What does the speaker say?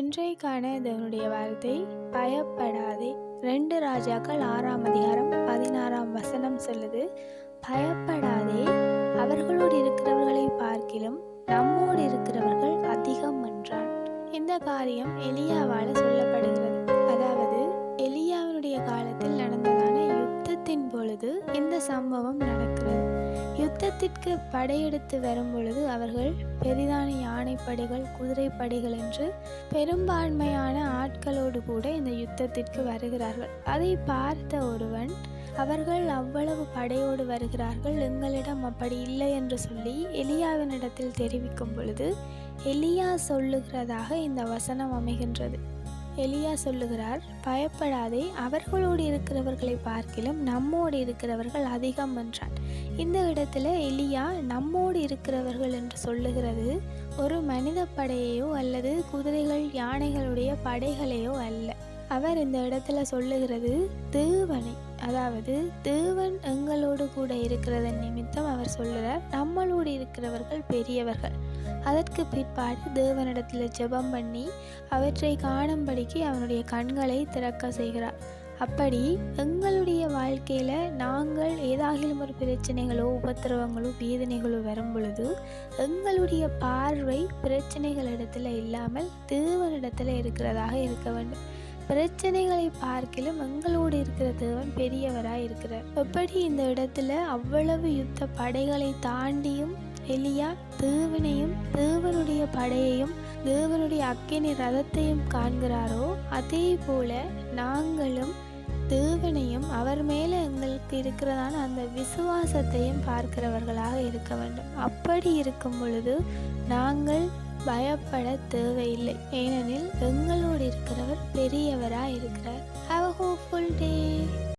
இன்றைக்கான இதனுடைய வார்த்தை பயப்படாதே. ரெண்டு ராஜாக்கள் ஆறாம் அதிகாரம் பதினாறாம் வசனம் சொல்லுது பயப்படாதே. அவர்களோடு இருக்கிறவர்களை பார்க்கிலும் நம்மோடு இருக்கிறவர்கள் அதிகம் என்றான். இந்த காரியம் எலியாவால் சொல்லப்படுகிறது. அதாவது எலியாவினுடைய காலத்தில் நடந்ததான யுத்தத்தின் பொழுது இந்த சம்பவம் நடக்கிறது. யுத்தத்திற்கு படையெடுத்து வரும் பொழுது அவர்கள் பெரிதான யானைப்படைகள் குதிரைப்படைகள் என்று பெரும்பான்மையான ஆட்களோடு கூட இந்த யுத்தத்திற்கு வருகிறார்கள். அதை பார்த்த ஒருவன் அவர்கள் அவ்வளவு படையோடு வருகிறார்கள் எங்களிடம் அப்படி இல்லை என்று சொல்லி எலியாவினிடத்தில் தெரிவிக்கும் பொழுது எலியா சொல்லுகிறதாக இந்த வசனம் அமைகின்றது. எலியா சொல்லுகிறார் பயப்படாதே அவர்களோடு இருக்கிறவர்களை பார்க்கிலும் நம்மோடு இருக்கிறவர்கள் அதிகம் என்றான். இந்த இடத்துல எலியா நம்மோடு இருக்கிறவர்கள் என்று சொல்லுகிறது ஒரு மனித படையையோ அல்லது குதிரைகள் யானைகளுடைய படைகளையோ அல்ல. அவர் இந்த இடத்துல சொல்லுகிறது தேவனை. அதாவது தேவன் எங்களோடு கூட இருக்கிறதன் நிமித்தம் அவர் சொல்லுகிறார் நம்மளோடு இருக்கிறவர்கள் பெரியவர்கள். அதற்கு பிற்பாடு தேவனிடத்தில் ஜெபம் பண்ணி அவற்றை காணும்படிக்கு அவனுடைய கண்களை திறக்க செய்கிறார். அப்படி எங்களுடைய வாழ்க்கையில் நாங்கள் ஏதாகிலும் ஒரு பிரச்சனைகளோ உபத்திரவங்களோ வேதனைகளோ வரும் பொழுது எங்களுடைய பார்வை பிரச்சனைகள் இடத்துல இல்லாமல் தேவனிடத்தில் இருக்கிறதாக இருக்க வேண்டும். பிரச்சனைகளை பார்க்கிலும் எங்களோடு இருக்கிற தேவன் பெரியவராய் இருக்கிறார். எப்படி இந்த இடத்துல அவ்வளவு யுத்த படைகளை தாண்டியும் எலியா தேவனையும் தேவனுடைய படையையும் தேவனுடைய அக்கினி ரதத்தையும் காண்கிறாரோ அதே போல நாங்களும் தேவனையும் அவர் மேலே எங்களுக்கு இருக்கிறதான அந்த விசுவாசத்தையும் பார்க்கிறவர்களாக இருக்க வேண்டும். அப்படி இருக்கும் பொழுது நாங்கள் பயப்பட தேவையில்லை. ஏனெனில் எங்களோடு இருக்கிறவர் பெரியவராக இருக்கிறார் ஹாவ் அ ஹோப்ஃபுல் டே